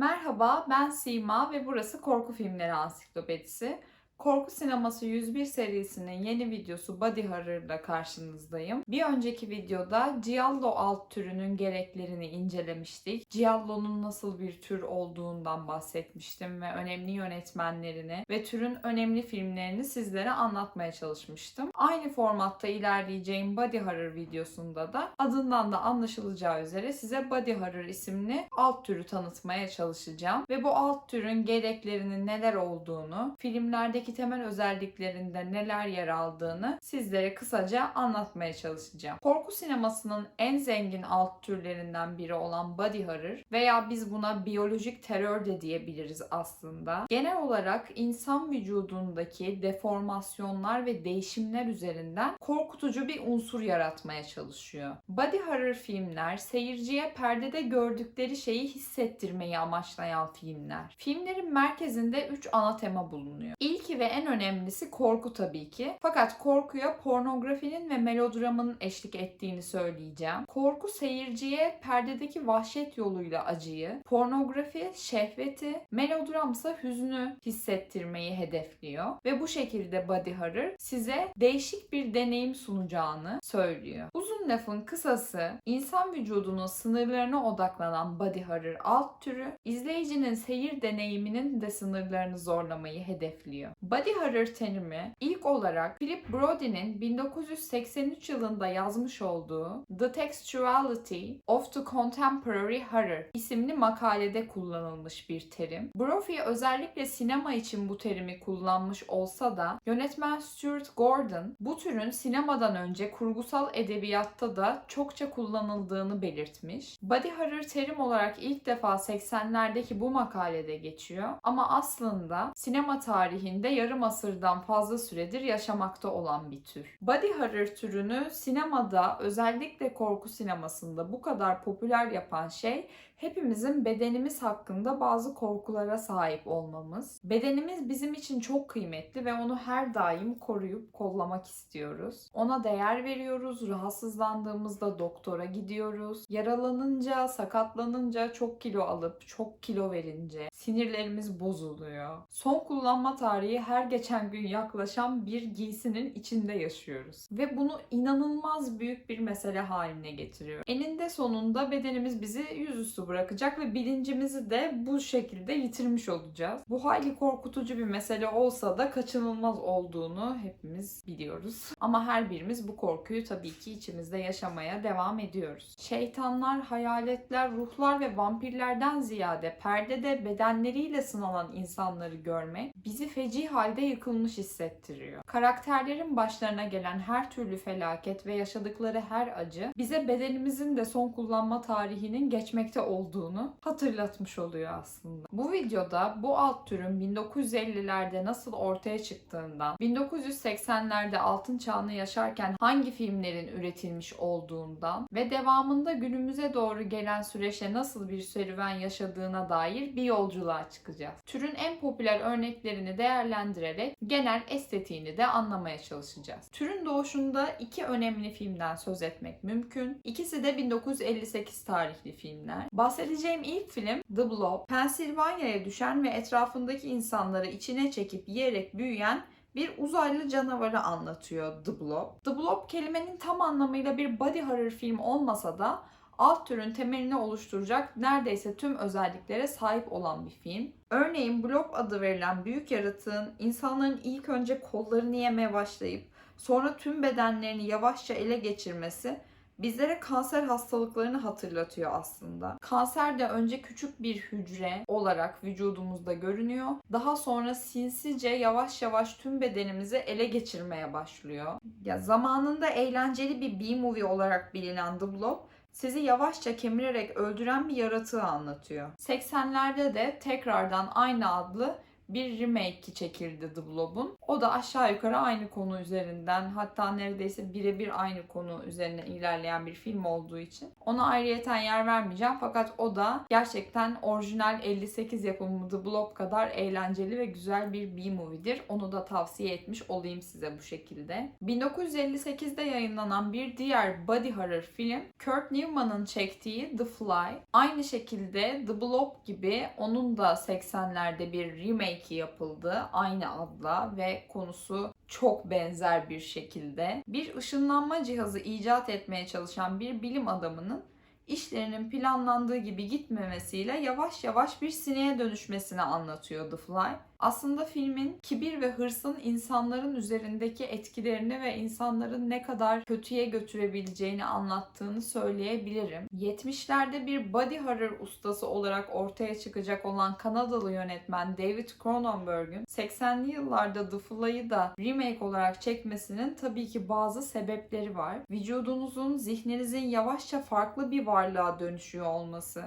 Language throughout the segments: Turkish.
Merhaba, ben Sima ve burası Korku Filmleri Ansiklopedisi. Korku Sineması 101 serisinin yeni videosu Body Horror'la karşınızdayım. Bir önceki videoda Giallo alt türünün gereklerini incelemiştik. Giallo'nun nasıl bir tür olduğundan bahsetmiştim ve önemli yönetmenlerini ve türün önemli filmlerini sizlere anlatmaya çalışmıştım. Aynı formatta ilerleyeceğim Body Horror videosunda da adından da anlaşılacağı üzere size Body Horror isimli alt türü tanıtmaya çalışacağım. Ve bu alt türün gereklerinin neler olduğunu, filmlerdeki temel özelliklerinde neler yer aldığını sizlere kısaca anlatmaya çalışacağım. Korku sinemasının en zengin alt türlerinden biri olan body horror veya biz buna biyolojik terör de diyebiliriz aslında. Genel olarak insan vücudundaki deformasyonlar ve değişimler üzerinden korkutucu bir unsur yaratmaya çalışıyor. Body horror filmler seyirciye perdede gördükleri şeyi hissettirmeyi amaçlayan filmler. Filmlerin merkezinde 3 ana tema bulunuyor. İlki ve en önemlisi korku tabii ki. Fakat korkuya pornografinin ve melodramın eşlik ettiğini söyleyeceğim. Korku seyirciye perdedeki vahşet yoluyla acıyı, pornografi şehveti, melodramsa hüznü hissettirmeyi hedefliyor. Ve bu şekilde body horror size değişik bir deneyim sunacağını söylüyor. Uzun lafın kısası insan vücudunun sınırlarına odaklanan body horror alt türü izleyicinin seyir deneyiminin de sınırlarını zorlamayı hedefliyor. Body horror terimi ilk olarak Philip Brody'nin 1983 yılında yazmış olduğu The Textuality of the Contemporary Horror isimli makalede kullanılmış bir terim. Brophy özellikle sinema için bu terimi kullanmış olsa da yönetmen Stuart Gordon bu türün sinemadan önce kurgusal edebiyatta da çokça kullanıldığını belirtmiş. Body horror terim olarak ilk defa 80'lerdeki bu makalede geçiyor ama aslında sinema tarihinde yarım asırdan fazla süredir yaşamakta olan bir tür. Body horror türünü sinemada özellikle korku sinemasında bu kadar popüler yapan şey hepimizin bedenimiz hakkında bazı korkulara sahip olmamız. Bedenimiz bizim için çok kıymetli ve onu her daim koruyup kollamak istiyoruz. Ona değer veriyoruz, rahatsızlandığımızda doktora gidiyoruz. Yaralanınca, sakatlanınca, çok kilo alıp çok kilo verince sinirlerimiz bozuluyor. Son kullanma tarihi her geçen gün yaklaşan bir giysinin içinde yaşıyoruz. Ve bunu inanılmaz büyük bir mesele haline getiriyor. Eninde sonunda bedenimiz bizi yüzüstü bırakacak ve bilincimizi de bu şekilde yitirmiş olacağız. Bu hayli korkutucu bir mesele olsa da kaçınılmaz olduğunu hepimiz biliyoruz. Ama her birimiz bu korkuyu tabii ki içimizde yaşamaya devam ediyoruz. Şeytanlar, hayaletler, ruhlar ve vampirlerden ziyade perdede bedenleriyle sınanan insanları görmek bizi feci halde yıkılmış hissettiriyor. Karakterlerin başlarına gelen her türlü felaket ve yaşadıkları her acı bize bedenimizin de son kullanma tarihinin geçmekte olduğunu hatırlatmış oluyor aslında. Bu videoda bu alt türün 1950'lerde nasıl ortaya çıktığından, 1980'lerde altın çağını yaşarken hangi filmlerin üretilmiş olduğundan ve devamında günümüze doğru gelen süreçte nasıl bir serüven yaşadığına dair bir yolculuğa çıkacağız. Türün en popüler örneklerini değerlendirerek genel estetiğini de anlamaya çalışacağız. Türün doğuşunda iki önemli filmden söz etmek mümkün. İkisi de 1958 tarihli filmler. Bahsedeceğim ilk film The Blob, Pensilvanya'ya düşen ve etrafındaki insanları içine çekip yiyerek büyüyen bir uzaylı canavarı anlatıyor The Blob. The Blob kelimenin tam anlamıyla bir body horror film olmasa da alt türün temelini oluşturacak neredeyse tüm özelliklere sahip olan bir film. Örneğin Blob adı verilen büyük yaratığın insanların ilk önce kollarını yemeye başlayıp sonra tüm bedenlerini yavaşça ele geçirmesi bizlere kanser hastalıklarını hatırlatıyor aslında. Kanser de önce küçük bir hücre olarak vücudumuzda görünüyor. Daha sonra sinsice yavaş yavaş tüm bedenimizi ele geçirmeye başlıyor. Ya zamanında eğlenceli bir B-movie olarak bilinen The Blob sizi yavaşça kemirerek öldüren bir yaratığı anlatıyor. 80'lerde de tekrardan aynı adlı bir remake çekildi The Blob'un. O da aşağı yukarı aynı konu üzerinden hatta neredeyse birebir aynı konu üzerine ilerleyen bir film olduğu için ona ayrıyeten yer vermeyeceğim fakat o da gerçekten orijinal 58 yapımı The Blob kadar eğlenceli ve güzel bir B-movie'dir. Onu da tavsiye etmiş olayım size bu şekilde. 1958'de yayınlanan bir diğer body horror film Kurt Newman'ın çektiği The Fly. Aynı şekilde The Blob gibi onun da 80'lerde bir remake yapıldı aynı adla ve konusu çok benzer bir şekilde. Bir ışınlanma cihazı icat etmeye çalışan bir bilim adamının işlerinin planlandığı gibi gitmemesiyle yavaş yavaş bir sineğe dönüşmesini anlatıyor The Fly. Aslında filmin kibir ve hırsın insanların üzerindeki etkilerini ve insanların ne kadar kötüye götürebileceğini anlattığını söyleyebilirim. 70'lerde bir body horror ustası olarak ortaya çıkacak olan Kanadalı yönetmen David Cronenberg'ün 80'li yıllarda The Fly'ı da remake olarak çekmesinin tabii ki bazı sebepleri var. Vücudunuzun, zihninizin yavaşça farklı bir varlığa dönüşüyor olması,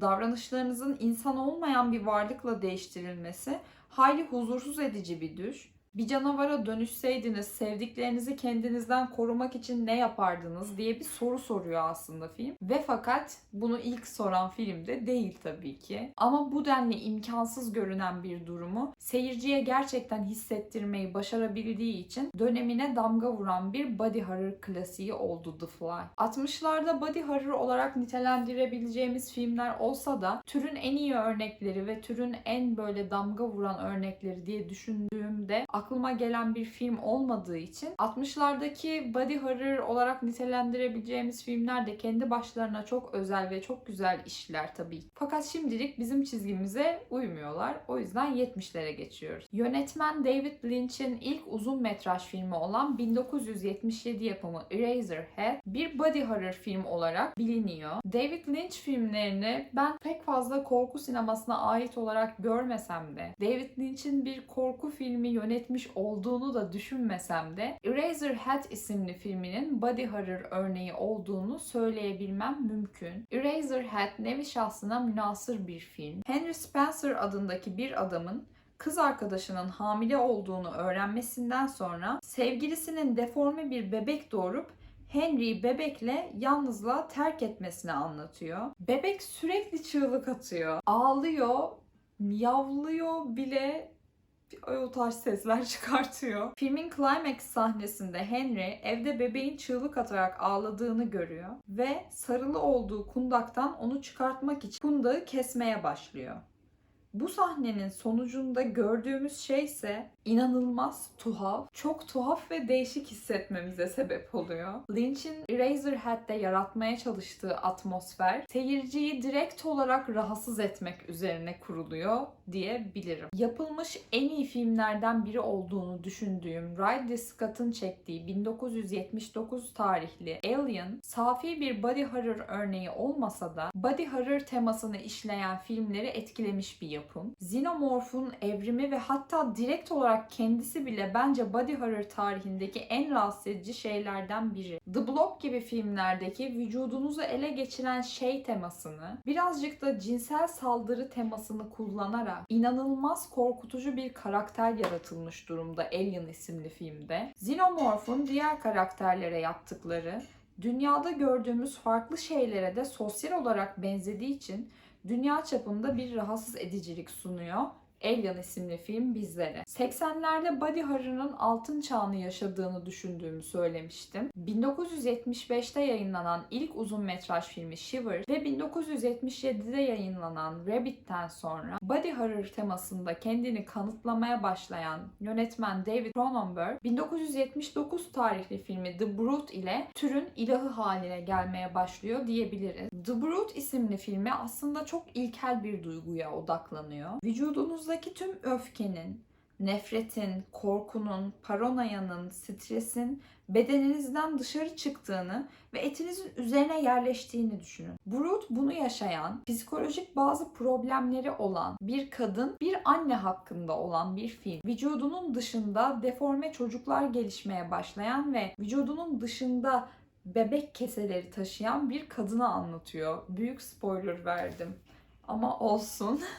davranışlarınızın insan olmayan bir varlıkla değiştirilmesi hayli huzursuz edici bir düş. Bir canavara dönüşseydiniz sevdiklerinizi kendinizden korumak için ne yapardınız diye bir soru soruyor aslında film. Ve fakat bunu ilk soran filmde değil tabii ki. Ama bu denli imkansız görünen bir durumu seyirciye gerçekten hissettirmeyi başarabildiği için dönemine damga vuran bir body horror klasiği oldu The Fly. 60'larda body horror olarak nitelendirebileceğimiz filmler olsa da türün en iyi örnekleri ve türün en böyle damga vuran örnekleri diye düşündüğümde aklıma gelen bir film olmadığı için 60'lardaki body horror olarak nitelendirebileceğimiz filmler de kendi başlarına çok özel ve çok güzel işler tabii. Fakat şimdilik bizim çizgimize uymuyorlar. O yüzden 70'lere geçiyoruz. Yönetmen David Lynch'in ilk uzun metraj filmi olan 1977 yapımı Eraserhead bir body horror film olarak biliniyor. David Lynch filmlerini ben pek fazla korku sinemasına ait olarak görmesem de David Lynch'in bir korku filmi yönetmiş olduğunu da düşünmesem de Eraserhead isimli filminin body horror örneği olduğunu söyleyebilmem mümkün. Eraserhead nevi şahsına münasır bir film. Henry Spencer adındaki bir adamın kız arkadaşının hamile olduğunu öğrenmesinden sonra sevgilisinin deforme bir bebek doğurup Henry'i bebekle yalnızlığa terk etmesini anlatıyor. Bebek sürekli çığlık atıyor. Ağlıyor, miyavlıyor bile o tarz sesler çıkartıyor. Filmin climax sahnesinde Henry evde bebeğin çığlık atarak ağladığını görüyor ve sarılı olduğu kundaktan onu çıkartmak için kundağı kesmeye başlıyor. Bu sahnenin sonucunda gördüğümüz şey ise inanılmaz tuhaf, çok tuhaf ve değişik hissetmemize sebep oluyor. Lynch'in Eraserhead'de yaratmaya çalıştığı atmosfer seyirciyi direkt olarak rahatsız etmek üzerine kuruluyor diyebilirim. Yapılmış en iyi filmlerden biri olduğunu düşündüğüm Ridley Scott'ın çektiği 1979 tarihli Alien, safi bir body horror örneği olmasa da body horror temasını işleyen filmleri etkilemiş bir yapım. Xenomorph'un evrimi ve hatta direkt olarak kendisi bile bence body horror tarihindeki en rahatsız edici şeylerden biri. The Blob gibi filmlerdeki vücudunuzu ele geçiren şey temasını, birazcık da cinsel saldırı temasını kullanarak inanılmaz korkutucu bir karakter yaratılmış durumda Alien isimli filmde. Xenomorph'un diğer karakterlere yaptıkları dünyada gördüğümüz farklı şeylere de sosyal olarak benzediği için dünya çapında bir rahatsız edicilik sunuyor. Alien isimli film bizlere. 80'lerde body horror'ın altın çağını yaşadığını düşündüğümü söylemiştim. 1975'te yayınlanan ilk uzun metraj filmi Shiver ve 1977'de yayınlanan Rabbit'ten sonra body horror temasında kendini kanıtlamaya başlayan yönetmen David Cronenberg 1979 tarihli filmi The Brute ile türün ilahı haline gelmeye başlıyor diyebiliriz. The Brute isimli filmi aslında çok ilkel bir duyguya odaklanıyor. Vücudunuzdaki tüm öfkenin, nefretin, korkunun, paranoyanın, stresin bedeninizden dışarı çıktığını ve etinizin üzerine yerleştiğini düşünün. Brut bunu yaşayan, psikolojik bazı problemleri olan bir kadın, bir anne hakkında olan bir film. Vücudunun dışında deforme çocuklar gelişmeye başlayan ve vücudunun dışında bebek keseleri taşıyan bir kadını anlatıyor. Büyük spoiler verdim. Ama olsun.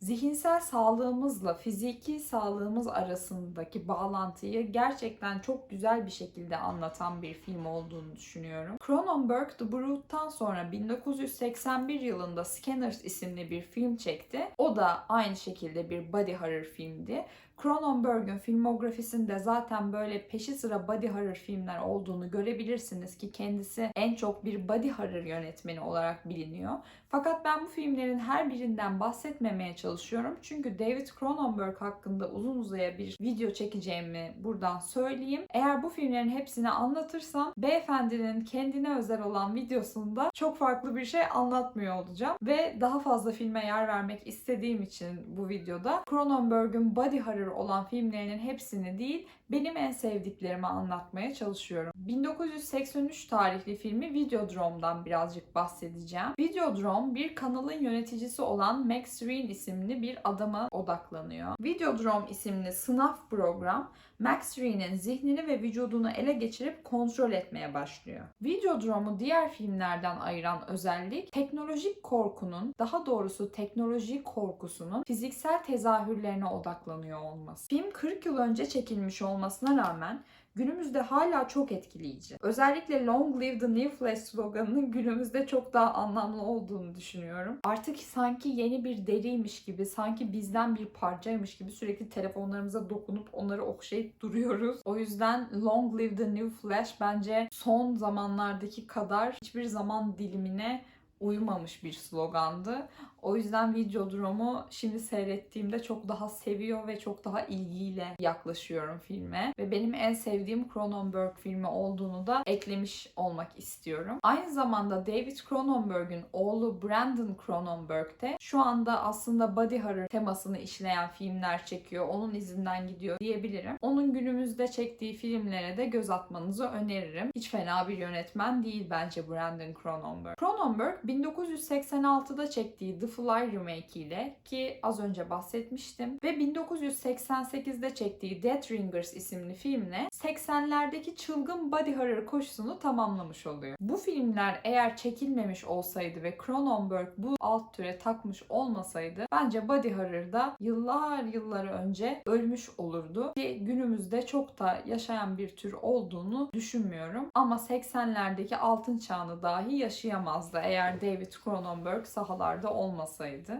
Zihinsel sağlığımızla fiziki sağlığımız arasındaki bağlantıyı gerçekten çok güzel bir şekilde anlatan bir film olduğunu düşünüyorum. Cronenberg The Brute'tan sonra 1981 yılında Scanners isimli bir film çekti. O da aynı şekilde bir body horror filmdi. Cronenberg'ün filmografisinde zaten böyle peşi sıra body horror filmler olduğunu görebilirsiniz ki kendisi en çok bir body horror yönetmeni olarak biliniyor. Fakat ben bu filmlerin her birinden bahsetmemeye çalışıyorum. Çünkü David Cronenberg hakkında uzun uzaya bir video çekeceğimi buradan söyleyeyim. Eğer bu filmlerin hepsini anlatırsam beyefendinin kendine özel olan videosunda çok farklı bir şey anlatmıyor olacağım. Ve daha fazla filme yer vermek istediğim için bu videoda Cronenberg'ün body horror olan filmlerinin hepsini değil benim en sevdiklerimi anlatmaya çalışıyorum. 1983 tarihli filmi Videodrome'dan birazcık bahsedeceğim. Videodrome bir kanalın yöneticisi olan Max Reen isimli bir adama odaklanıyor. Videodrome isimli sınav program Max Reen'in zihnini ve vücudunu ele geçirip kontrol etmeye başlıyor. Videodrome'u diğer filmlerden ayıran özellik teknolojik korkunun, daha doğrusu teknoloji korkusunun fiziksel tezahürlerine odaklanıyor olması. Film 40 yıl önce çekilmiş olmasına rağmen günümüzde hala çok etkileyici. Özellikle Long Live the New Flesh sloganının günümüzde çok daha anlamlı olduğunu düşünüyorum. Artık sanki yeni bir deriymiş gibi, sanki bizden bir parçaymış gibi sürekli telefonlarımıza dokunup onları okşayıp duruyoruz. O yüzden Long Live the New Flesh bence son zamanlardaki kadar hiçbir zaman dilimine uymamış bir slogandı. O yüzden Videodrome'u şimdi seyrettiğimde çok daha seviyor ve çok daha ilgiyle yaklaşıyorum filme. Ve benim en sevdiğim Cronenberg filmi olduğunu da eklemiş olmak istiyorum. Aynı zamanda David Cronenberg'ün oğlu Brandon Cronenberg de şu anda aslında body horror temasını işleyen filmler çekiyor. Onun izinden gidiyor diyebilirim. Onun günümüzde çektiği filmlere de göz atmanızı öneririm. Hiç fena bir yönetmen değil bence Brandon Cronenberg. Cronenberg 1986'da çektiği The Fly remake ile ki az önce bahsetmiştim ve 1988'de çektiği Death Ringers isimli filmle 80'lerdeki çılgın body horror koşusunu tamamlamış oluyor. Bu filmler eğer çekilmemiş olsaydı ve Cronenberg bu alt türe takmış olmasaydı bence body horror'da yıllar yıllar önce ölmüş olurdu ki günümüzde çok da yaşayan bir tür olduğunu düşünmüyorum. Ama 80'lerdeki altın çağını dahi yaşayamazdı eğer David Cronenberg sahalarda olmasaydı.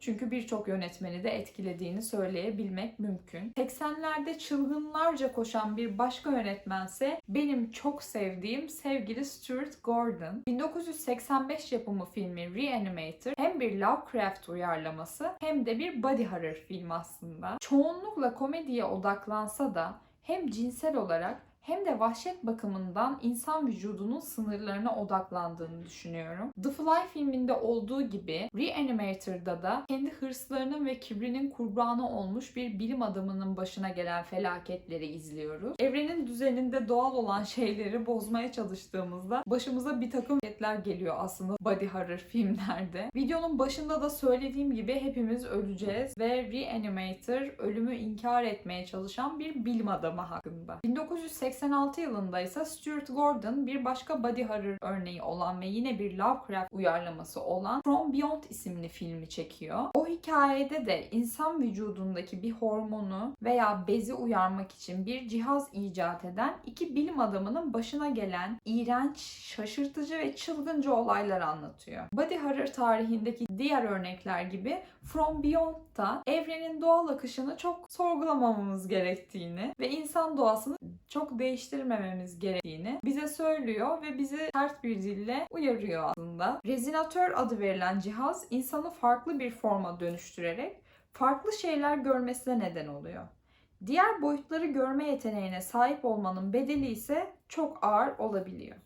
Çünkü birçok yönetmeni de etkilediğini söyleyebilmek mümkün. 80'lerde çılgınlarca koşan bir başka yönetmense benim çok sevdiğim sevgili Stuart Gordon. 1985 yapımı filmi Reanimator hem bir Lovecraft uyarlaması hem de bir body horror film aslında. Çoğunlukla komediye odaklansa da hem cinsel olarak hem de vahşet bakımından insan vücudunun sınırlarına odaklandığını düşünüyorum. The Fly filminde olduğu gibi Reanimator'da da kendi hırslarının ve kibrinin kurbanı olmuş bir bilim adamının başına gelen felaketleri izliyoruz. Evrenin düzeninde doğal olan şeyleri bozmaya çalıştığımızda başımıza bir takım felaketler geliyor aslında body horror filmlerde. Videonun başında da söylediğim gibi hepimiz öleceğiz ve Reanimator ölümü inkar etmeye çalışan bir bilim adamı hakkında. 1980 1986 yılında ise Stuart Gordon bir başka body horror örneği olan ve yine bir Lovecraft uyarlaması olan From Beyond isimli filmi çekiyor. O hikayede de insan vücudundaki bir hormonu veya bezi uyarmak için bir cihaz icat eden iki bilim adamının başına gelen iğrenç, şaşırtıcı ve çılgınca olaylar anlatıyor. Body horror tarihindeki diğer örnekler gibi From Beyond'da evrenin doğal akışını çok sorgulamamamız gerektiğini ve insan doğasını çok değiştirmememiz gerektiğini bize söylüyor ve bizi sert bir dille uyarıyor aslında. Rezinatör adı verilen cihaz insanı farklı bir forma dönüştürerek farklı şeyler görmesine neden oluyor. Diğer boyutları görme yeteneğine sahip olmanın bedeli ise çok ağır olabiliyor.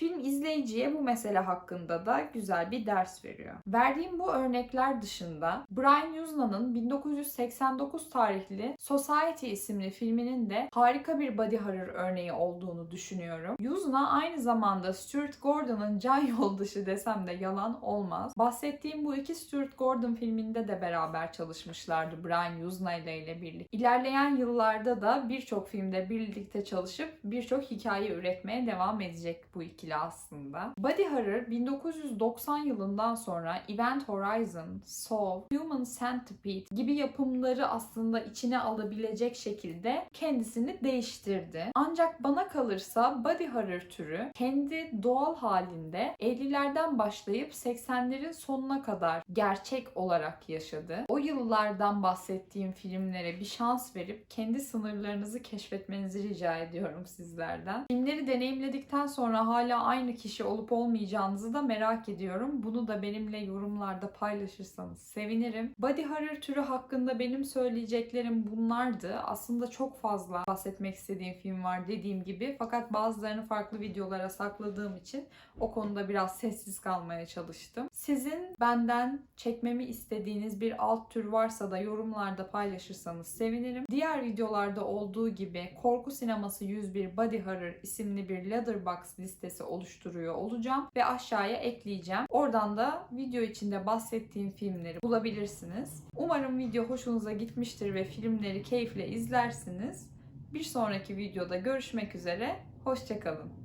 Film izleyiciye bu mesele hakkında da güzel bir ders veriyor. Verdiğim bu örnekler dışında Brian Yuzna'nın 1989 tarihli Society isimli filminin de harika bir body horror örneği olduğunu düşünüyorum. Yuzna aynı zamanda Stuart Gordon'ın can yoldaşı desem de yalan olmaz. Bahsettiğim bu iki Stuart Gordon filminde de beraber çalışmışlardı Brian Yuzna ile birlikte. İlerleyen yıllarda da birçok filmde birlikte çalışıp birçok hikaye üretmeye devam edecek bu iki ikili aslında. Buddy Horror 1990 yılından sonra Event Horizon, Saw, Human Centipede gibi yapımları aslında içine alabilecek şekilde kendisini değiştirdi. Ancak bana kalırsa body horror türü kendi doğal halinde 50'lerden başlayıp 80'lerin sonuna kadar gerçek olarak yaşadı. Yıllardan bahsettiğim filmlere bir şans verip kendi sınırlarınızı keşfetmenizi rica ediyorum sizlerden. Filmleri deneyimledikten sonra hala aynı kişi olup olmayacağınızı da merak ediyorum. Bunu da benimle yorumlarda paylaşırsanız sevinirim. Body horror türü hakkında benim söyleyeceklerim bunlardı. Aslında çok fazla bahsetmek istediğim film var dediğim gibi. Fakat bazılarını farklı videolara sakladığım için o konuda biraz sessiz kalmaya çalıştım. Sizin benden çekmemi istediğiniz bir alt tür varsa da yorumlarda paylaşırsanız sevinirim. Diğer videolarda olduğu gibi Korku Sineması 101 Body Horror isimli bir Letterboxd listesi oluşturuyor olacağım ve aşağıya ekleyeceğim. Oradan da video içinde bahsettiğim filmleri bulabilirsiniz. Umarım video hoşunuza gitmiştir ve filmleri keyifle izlersiniz. Bir sonraki videoda görüşmek üzere. Hoşçakalın.